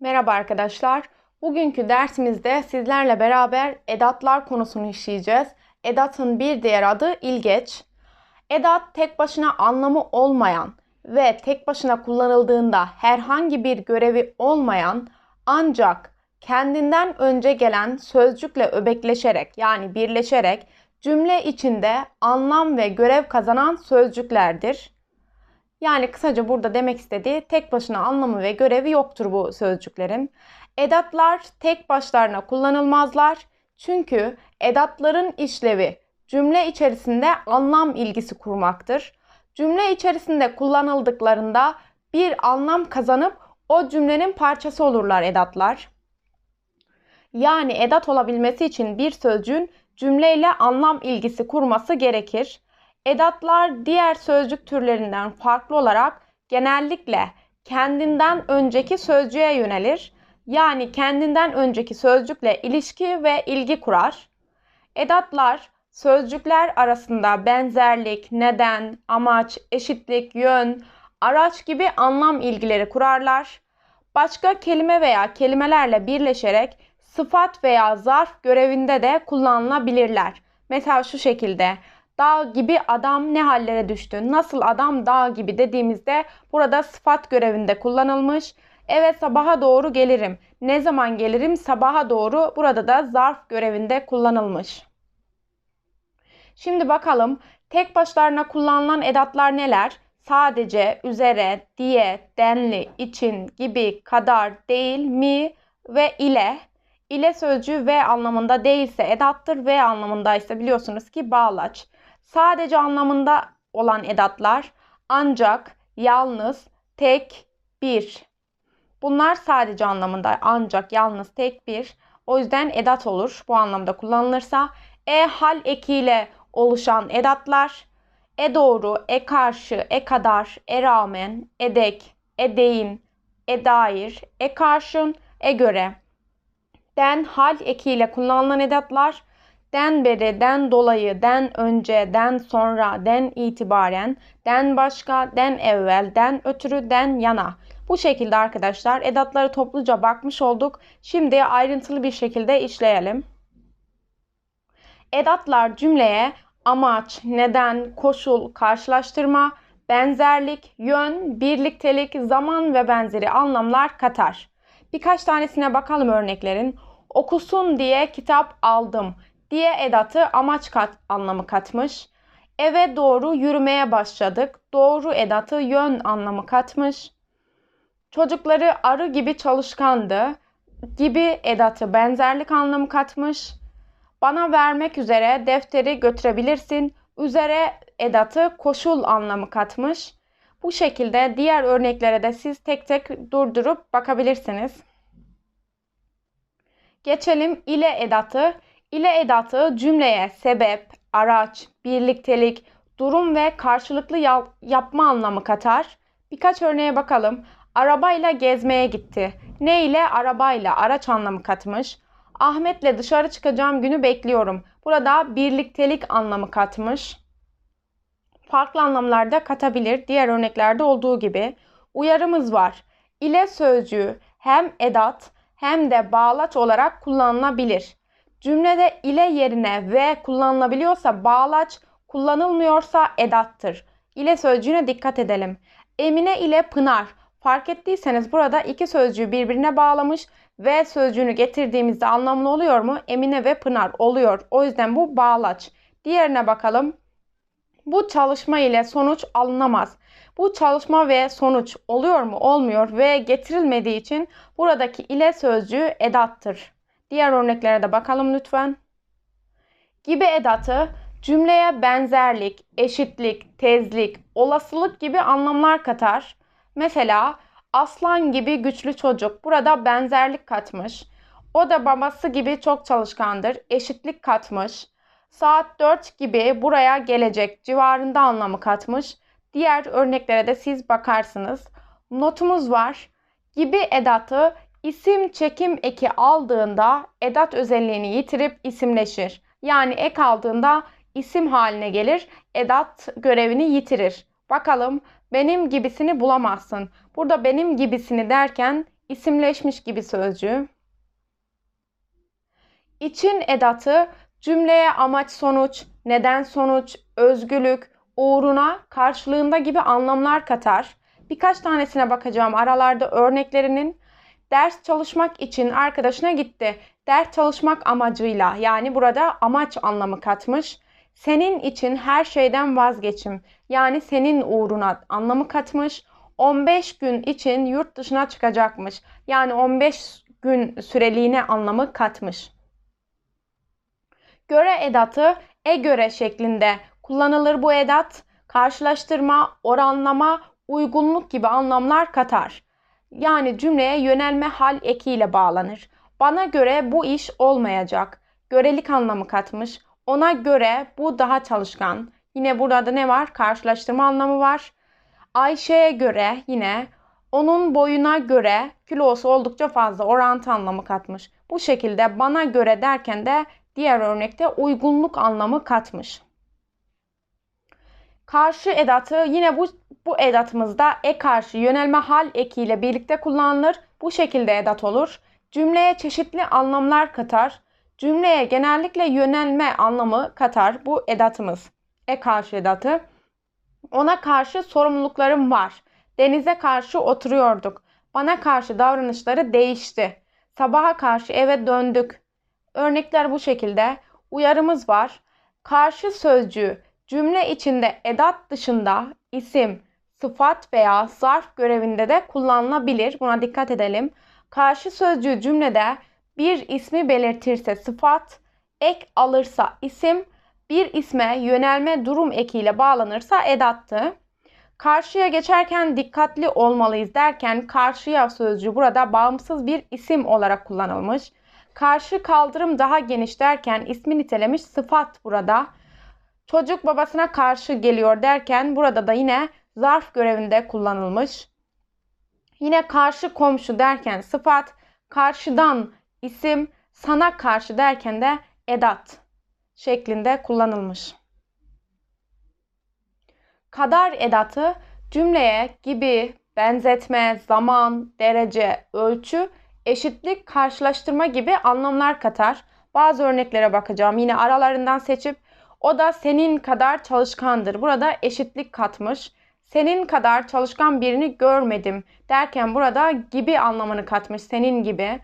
Merhaba arkadaşlar. Bugünkü dersimizde sizlerle beraber edatlar konusunu işleyeceğiz. Edatın bir diğer adı ilgeç. Edat tek başına anlamı olmayan ve tek başına kullanıldığında herhangi bir görevi olmayan ancak kendinden önce gelen sözcükle öbekleşerek yani birleşerek cümle içinde anlam ve görev kazanan sözcüklerdir. Yani kısaca burada demek istediği tek başına anlamı ve görevi yoktur bu sözcüklerin. Edatlar tek başlarına kullanılmazlar. Çünkü edatların işlevi cümle içerisinde anlam ilgisi kurmaktır. Cümle içerisinde kullanıldıklarında bir anlam kazanıp o cümlenin parçası olurlar edatlar. Yani edat olabilmesi için bir sözcüğün cümleyle anlam ilgisi kurması gerekir. Edatlar diğer sözcük türlerinden farklı olarak genellikle kendinden önceki sözcüğe yönelir. Yani kendinden önceki sözcükle ilişki ve ilgi kurar. Edatlar sözcükler arasında benzerlik, neden, amaç, eşitlik, yön, araç gibi anlam ilgileri kurarlar. Başka kelime veya kelimelerle birleşerek sıfat veya zarf görevinde de kullanılabilirler. Mesela şu şekilde Dağ gibi adam ne hallere düştü? Nasıl adam dağ gibi dediğimizde burada sıfat görevinde kullanılmış. Evet sabaha doğru gelirim. Ne zaman gelirim? Sabaha doğru. Burada da zarf görevinde kullanılmış. Şimdi bakalım tek başlarına kullanılan edatlar neler? Sadece, üzere, diye, denli, için, gibi, kadar, değil, mi ve ile. İle sözcüğü ve anlamında değilse edattır ve anlamındaysa biliyorsunuz ki bağlaç sadece anlamında olan edatlar ancak, yalnız, tek, bir. Bunlar sadece anlamında ancak, yalnız, tek, bir. O yüzden edat olur bu anlamda kullanılırsa. E hal ekiyle oluşan edatlar e doğru, e karşı, e kadar, e rağmen, edek, e değin, e dair, e karşın, e göre. Den hal ekiyle kullanılan edatlar den beri, den dolayı, den önce, den sonra, den itibaren, den başka, den evvel, den ötürü, den yana. Bu şekilde arkadaşlar edatları topluca bakmış olduk. Şimdi ayrıntılı bir şekilde işleyelim. Edatlar cümleye amaç, neden, koşul, karşılaştırma, benzerlik, yön, birliktelik, zaman ve benzeri anlamlar katar. Birkaç tanesine bakalım örneklerin. Okusun diye kitap aldım diye edatı amaç kat anlamı katmış. Eve doğru yürümeye başladık. Doğru edatı yön anlamı katmış. Çocukları arı gibi çalışkandı gibi edatı benzerlik anlamı katmış. Bana vermek üzere defteri götürebilirsin. Üzere edatı koşul anlamı katmış. Bu şekilde diğer örneklere de siz tek tek durdurup bakabilirsiniz. Geçelim ile edatı ile edatı cümleye sebep, araç, birliktelik, durum ve karşılıklı yapma anlamı katar. Birkaç örneğe bakalım. Arabayla gezmeye gitti. Ne ile? Arabayla, araç anlamı katmış. Ahmet'le dışarı çıkacağım günü bekliyorum. Burada birliktelik anlamı katmış. Farklı anlamlarda katabilir. Diğer örneklerde olduğu gibi. Uyarımız var. İle sözcüğü hem edat hem de bağlaç olarak kullanılabilir. Cümlede ile yerine ve kullanılabiliyorsa bağlaç, kullanılmıyorsa edattır. İle sözcüğüne dikkat edelim. Emine ile Pınar. Fark ettiyseniz burada iki sözcüğü birbirine bağlamış ve sözcüğünü getirdiğimizde anlamlı oluyor mu? Emine ve Pınar oluyor. O yüzden bu bağlaç. Diğerine bakalım. Bu çalışma ile sonuç alınamaz. Bu çalışma ve sonuç oluyor mu? Olmuyor ve getirilmediği için buradaki ile sözcüğü edattır. Diğer örneklere de bakalım lütfen. Gibi edatı cümleye benzerlik, eşitlik, tezlik, olasılık gibi anlamlar katar. Mesela aslan gibi güçlü çocuk burada benzerlik katmış. O da babası gibi çok çalışkandır. Eşitlik katmış. Saat 4 gibi buraya gelecek civarında anlamı katmış. Diğer örneklere de siz bakarsınız. Notumuz var. Gibi edatı İsim çekim eki aldığında edat özelliğini yitirip isimleşir. Yani ek aldığında isim haline gelir, edat görevini yitirir. Bakalım benim gibisini bulamazsın. Burada benim gibisini derken isimleşmiş gibi sözcüğü. İçin edatı cümleye amaç sonuç, neden sonuç, özgürlük, uğruna, karşılığında gibi anlamlar katar. Birkaç tanesine bakacağım aralarda örneklerinin. Ders çalışmak için arkadaşına gitti. Ders çalışmak amacıyla yani burada amaç anlamı katmış. Senin için her şeyden vazgeçim yani senin uğruna anlamı katmış. 15 gün için yurt dışına çıkacakmış. Yani 15 gün süreliğine anlamı katmış. Göre edatı e göre şeklinde kullanılır bu edat. Karşılaştırma, oranlama, uygunluk gibi anlamlar katar. Yani cümleye yönelme hal ekiyle bağlanır. Bana göre bu iş olmayacak. Görelik anlamı katmış. Ona göre bu daha çalışkan. Yine burada ne var? Karşılaştırma anlamı var. Ayşe'ye göre yine onun boyuna göre kilosu oldukça fazla orantı anlamı katmış. Bu şekilde bana göre derken de diğer örnekte uygunluk anlamı katmış. Karşı edatı yine bu, bu edatımızda e karşı yönelme hal ekiyle birlikte kullanılır. Bu şekilde edat olur. Cümleye çeşitli anlamlar katar. Cümleye genellikle yönelme anlamı katar bu edatımız. E karşı edatı. Ona karşı sorumluluklarım var. Denize karşı oturuyorduk. Bana karşı davranışları değişti. Sabaha karşı eve döndük. Örnekler bu şekilde. Uyarımız var. Karşı sözcüğü cümle içinde edat dışında isim, sıfat veya zarf görevinde de kullanılabilir. Buna dikkat edelim. Karşı sözcüğü cümlede bir ismi belirtirse sıfat, ek alırsa isim, bir isme yönelme durum ekiyle bağlanırsa edattı. Karşıya geçerken dikkatli olmalıyız derken karşıya sözcüğü burada bağımsız bir isim olarak kullanılmış. Karşı kaldırım daha geniş derken ismi nitelemiş sıfat burada. Çocuk babasına karşı geliyor derken burada da yine zarf görevinde kullanılmış. Yine karşı komşu derken sıfat, karşıdan isim, sana karşı derken de edat şeklinde kullanılmış. Kadar edatı cümleye gibi, benzetme, zaman, derece, ölçü, eşitlik, karşılaştırma gibi anlamlar katar. Bazı örneklere bakacağım. Yine aralarından seçip o da senin kadar çalışkandır. Burada eşitlik katmış. Senin kadar çalışkan birini görmedim derken burada gibi anlamını katmış. Senin gibi.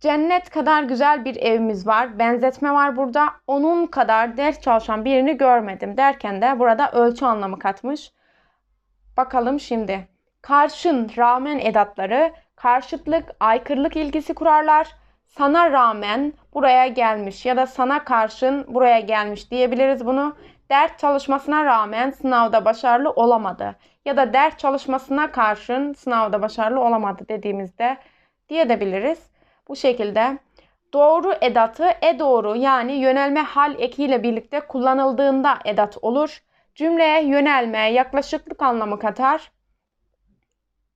Cennet kadar güzel bir evimiz var. Benzetme var burada. Onun kadar ders çalışan birini görmedim derken de burada ölçü anlamı katmış. Bakalım şimdi. Karşın, rağmen edatları karşıtlık, aykırılık ilgisi kurarlar. Sana rağmen buraya gelmiş ya da sana karşın buraya gelmiş diyebiliriz bunu. Ders çalışmasına rağmen sınavda başarılı olamadı ya da ders çalışmasına karşın sınavda başarılı olamadı dediğimizde diyebiliriz. Bu şekilde doğru edatı e doğru yani yönelme hal ekiyle birlikte kullanıldığında edat olur. Cümleye yönelme, yaklaşıklık anlamı katar.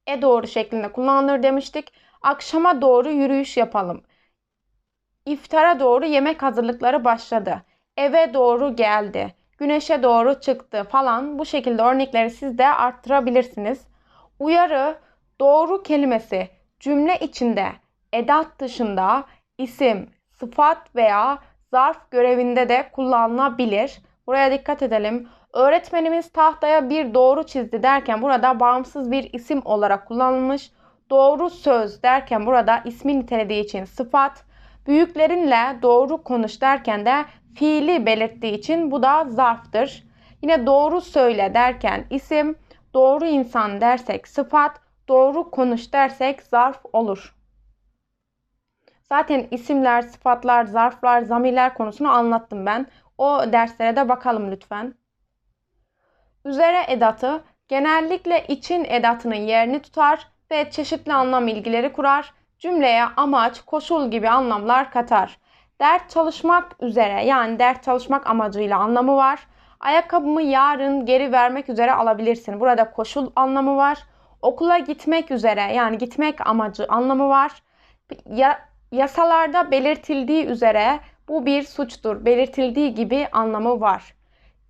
E doğru şeklinde kullanılır demiştik. Akşama doğru yürüyüş yapalım. İftara doğru yemek hazırlıkları başladı. Eve doğru geldi. Güneşe doğru çıktı falan. Bu şekilde örnekleri siz de arttırabilirsiniz. Uyarı doğru kelimesi cümle içinde edat dışında isim, sıfat veya zarf görevinde de kullanılabilir. Buraya dikkat edelim. Öğretmenimiz tahtaya bir doğru çizdi derken burada bağımsız bir isim olarak kullanılmış. Doğru söz derken burada ismi nitelediği için sıfat. Büyüklerinle doğru konuş derken de fiili belirttiği için bu da zarftır. Yine doğru söyle derken isim, doğru insan dersek sıfat, doğru konuş dersek zarf olur. Zaten isimler, sıfatlar, zarflar, zamirler konusunu anlattım ben. O derslere de bakalım lütfen. Üzere edatı genellikle için edatının yerini tutar ve çeşitli anlam ilgileri kurar. Cümleye amaç, koşul gibi anlamlar katar. Dert çalışmak üzere yani dert çalışmak amacıyla anlamı var. Ayakkabımı yarın geri vermek üzere alabilirsin. Burada koşul anlamı var. Okula gitmek üzere yani gitmek amacı anlamı var. Ya, yasalarda belirtildiği üzere bu bir suçtur. Belirtildiği gibi anlamı var.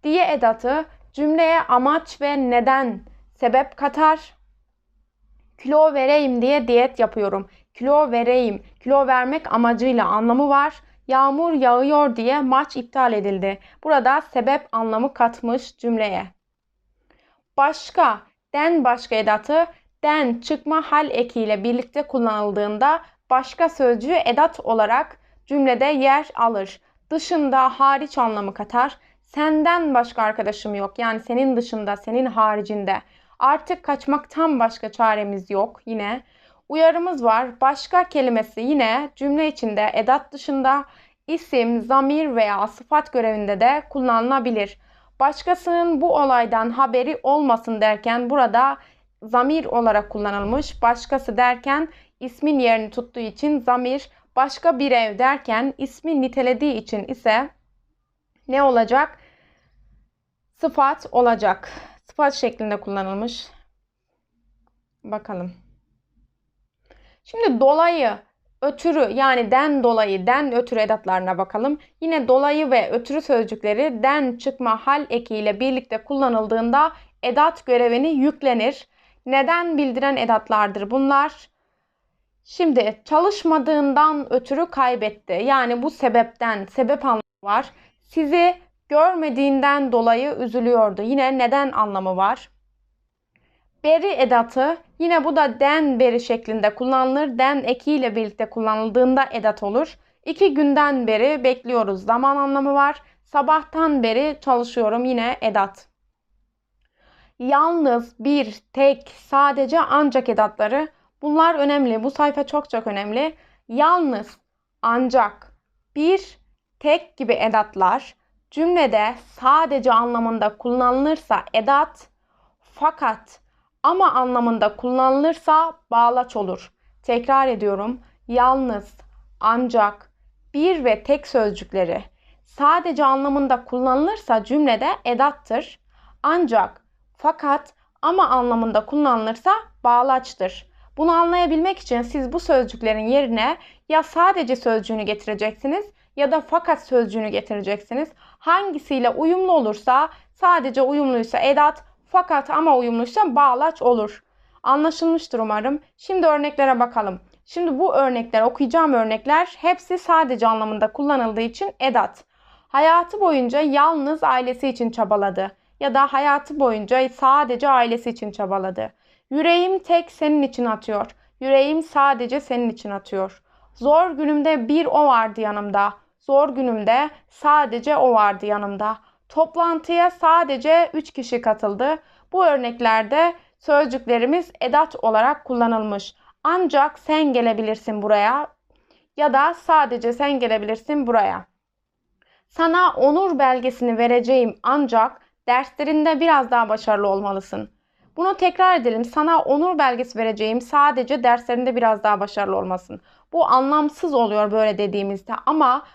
Diye edatı cümleye amaç ve neden sebep katar. Kilo vereyim diye diyet yapıyorum. Kilo vereyim, kilo vermek amacıyla anlamı var. Yağmur yağıyor diye maç iptal edildi. Burada sebep anlamı katmış cümleye. Başka, den başka edatı den çıkma hal ekiyle birlikte kullanıldığında başka sözcüğü edat olarak cümlede yer alır. Dışında hariç anlamı katar. Senden başka arkadaşım yok. Yani senin dışında, senin haricinde. Artık kaçmaktan başka çaremiz yok yine. Uyarımız var. Başka kelimesi yine cümle içinde edat dışında isim, zamir veya sıfat görevinde de kullanılabilir. Başkasının bu olaydan haberi olmasın derken burada zamir olarak kullanılmış. Başkası derken ismin yerini tuttuğu için zamir, başka bir ev derken ismi nitelediği için ise ne olacak? Sıfat olacak. Sıfat şeklinde kullanılmış. Bakalım. Şimdi dolayı, ötürü yani den dolayı, den ötürü edatlarına bakalım. Yine dolayı ve ötürü sözcükleri den çıkma hal ekiyle birlikte kullanıldığında edat görevini yüklenir. Neden bildiren edatlardır bunlar? Şimdi çalışmadığından ötürü kaybetti. Yani bu sebepten, sebep anlamı var. Sizi görmediğinden dolayı üzülüyordu. Yine neden anlamı var. Beri edatı yine bu da den beri şeklinde kullanılır. Den ekiyle birlikte kullanıldığında edat olur. İki günden beri bekliyoruz. Zaman anlamı var. Sabahtan beri çalışıyorum yine edat. Yalnız, bir, tek, sadece, ancak edatları bunlar önemli. Bu sayfa çok çok önemli. Yalnız, ancak, bir, tek gibi edatlar cümlede sadece anlamında kullanılırsa edat, fakat ama anlamında kullanılırsa bağlaç olur. Tekrar ediyorum. Yalnız, ancak, bir ve tek sözcükleri sadece anlamında kullanılırsa cümlede edattır. Ancak, fakat, ama anlamında kullanılırsa bağlaçtır. Bunu anlayabilmek için siz bu sözcüklerin yerine ya sadece sözcüğünü getireceksiniz ya da fakat sözcüğünü getireceksiniz. Hangisiyle uyumlu olursa sadece uyumluysa edat, fakat ama uyumluysa bağlaç olur. Anlaşılmıştır umarım. Şimdi örneklere bakalım. Şimdi bu örnekler, okuyacağım örnekler hepsi sadece anlamında kullanıldığı için edat. Hayatı boyunca yalnız ailesi için çabaladı ya da hayatı boyunca sadece ailesi için çabaladı. Yüreğim tek senin için atıyor. Yüreğim sadece senin için atıyor. Zor günümde bir o vardı yanımda. Zor günümde sadece o vardı yanımda. Toplantıya sadece 3 kişi katıldı. Bu örneklerde sözcüklerimiz edat olarak kullanılmış. Ancak sen gelebilirsin buraya ya da sadece sen gelebilirsin buraya. Sana onur belgesini vereceğim ancak derslerinde biraz daha başarılı olmalısın. Bunu tekrar edelim. Sana onur belgesi vereceğim sadece derslerinde biraz daha başarılı olmasın. Bu anlamsız oluyor böyle dediğimizde ama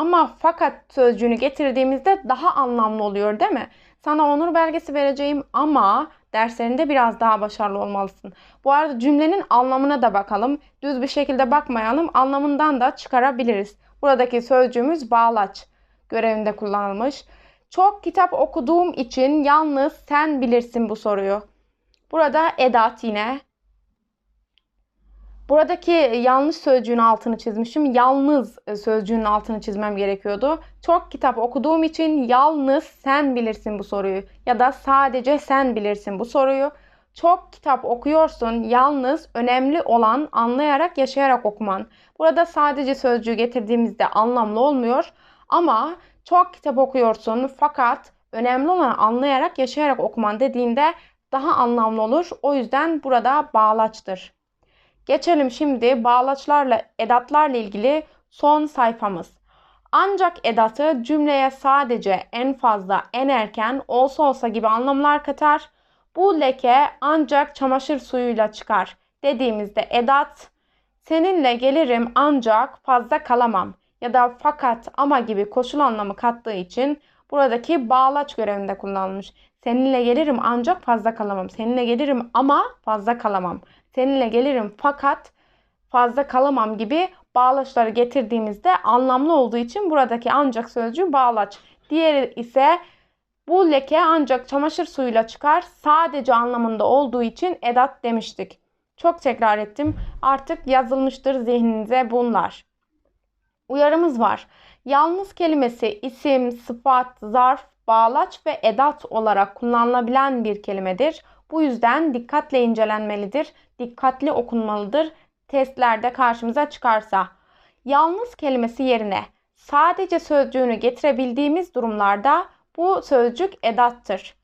ama fakat sözcüğünü getirdiğimizde daha anlamlı oluyor değil mi? Sana onur belgesi vereceğim ama derslerinde biraz daha başarılı olmalısın. Bu arada cümlenin anlamına da bakalım. Düz bir şekilde bakmayalım. Anlamından da çıkarabiliriz. Buradaki sözcüğümüz bağlaç görevinde kullanılmış. Çok kitap okuduğum için yalnız sen bilirsin bu soruyu. Burada edat yine Buradaki yanlış sözcüğün altını çizmişim. Yalnız e, sözcüğünün altını çizmem gerekiyordu. Çok kitap okuduğum için yalnız sen bilirsin bu soruyu ya da sadece sen bilirsin bu soruyu. Çok kitap okuyorsun. Yalnız önemli olan anlayarak, yaşayarak okuman. Burada sadece sözcüğü getirdiğimizde anlamlı olmuyor. Ama çok kitap okuyorsun fakat önemli olan anlayarak, yaşayarak okuman dediğinde daha anlamlı olur. O yüzden burada bağlaçtır. Geçelim şimdi bağlaçlarla, edatlarla ilgili son sayfamız. Ancak edatı cümleye sadece en fazla, en erken, olsa olsa gibi anlamlar katar. Bu leke ancak çamaşır suyuyla çıkar dediğimizde edat seninle gelirim ancak fazla kalamam ya da fakat ama gibi koşul anlamı kattığı için buradaki bağlaç görevinde kullanılmış. Seninle gelirim ancak fazla kalamam. Seninle gelirim ama fazla kalamam seninle gelirim fakat fazla kalamam gibi bağlaçları getirdiğimizde anlamlı olduğu için buradaki ancak sözcüğü bağlaç. Diğeri ise Bu leke ancak çamaşır suyuyla çıkar. Sadece anlamında olduğu için edat demiştik. Çok tekrar ettim. Artık yazılmıştır zihninize bunlar. Uyarımız var. Yalnız kelimesi isim, sıfat, zarf, bağlaç ve edat olarak kullanılabilen bir kelimedir. Bu yüzden dikkatle incelenmelidir, dikkatli okunmalıdır testlerde karşımıza çıkarsa. Yalnız kelimesi yerine sadece sözcüğünü getirebildiğimiz durumlarda bu sözcük edattır.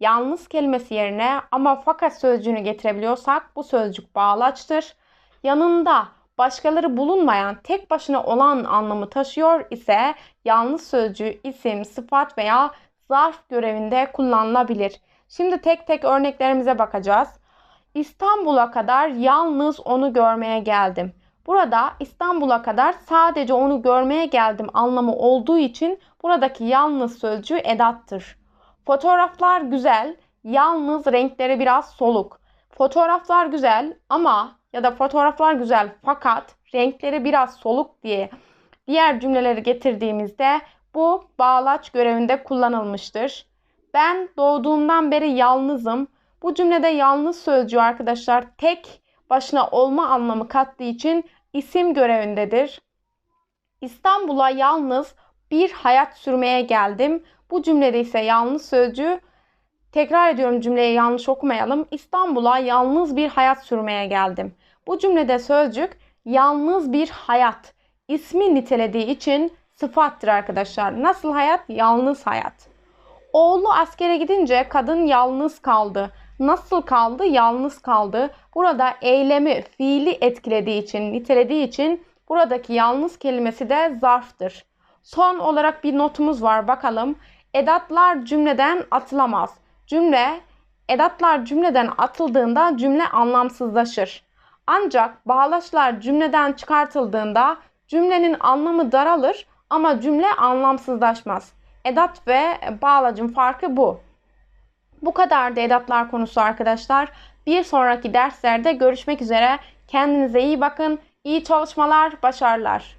Yalnız kelimesi yerine ama fakat sözcüğünü getirebiliyorsak bu sözcük bağlaçtır. Yanında başkaları bulunmayan tek başına olan anlamı taşıyor ise yalnız sözcüğü isim, sıfat veya zarf görevinde kullanılabilir. Şimdi tek tek örneklerimize bakacağız. İstanbul'a kadar yalnız onu görmeye geldim. Burada İstanbul'a kadar sadece onu görmeye geldim anlamı olduğu için buradaki yalnız sözcüğü edattır. Fotoğraflar güzel, yalnız renkleri biraz soluk. Fotoğraflar güzel ama ya da fotoğraflar güzel fakat renkleri biraz soluk diye diğer cümleleri getirdiğimizde bu bağlaç görevinde kullanılmıştır. Ben doğduğumdan beri yalnızım. Bu cümlede yalnız sözcüğü arkadaşlar tek başına olma anlamı kattığı için isim görevindedir. İstanbul'a yalnız bir hayat sürmeye geldim. Bu cümlede ise yalnız sözcüğü tekrar ediyorum cümleyi yanlış okumayalım. İstanbul'a yalnız bir hayat sürmeye geldim. Bu cümlede sözcük yalnız bir hayat ismi nitelediği için sıfattır arkadaşlar. Nasıl hayat? Yalnız hayat. Oğlu askere gidince kadın yalnız kaldı. Nasıl kaldı? Yalnız kaldı. Burada eylemi, fiili etkilediği için, nitelediği için buradaki yalnız kelimesi de zarftır. Son olarak bir notumuz var bakalım. Edatlar cümleden atılamaz. Cümle edatlar cümleden atıldığında cümle anlamsızlaşır. Ancak bağlaçlar cümleden çıkartıldığında cümlenin anlamı daralır ama cümle anlamsızlaşmaz. Edat ve bağlacın farkı bu. Bu kadar da edatlar konusu arkadaşlar. Bir sonraki derslerde görüşmek üzere. Kendinize iyi bakın. İyi çalışmalar, başarılar.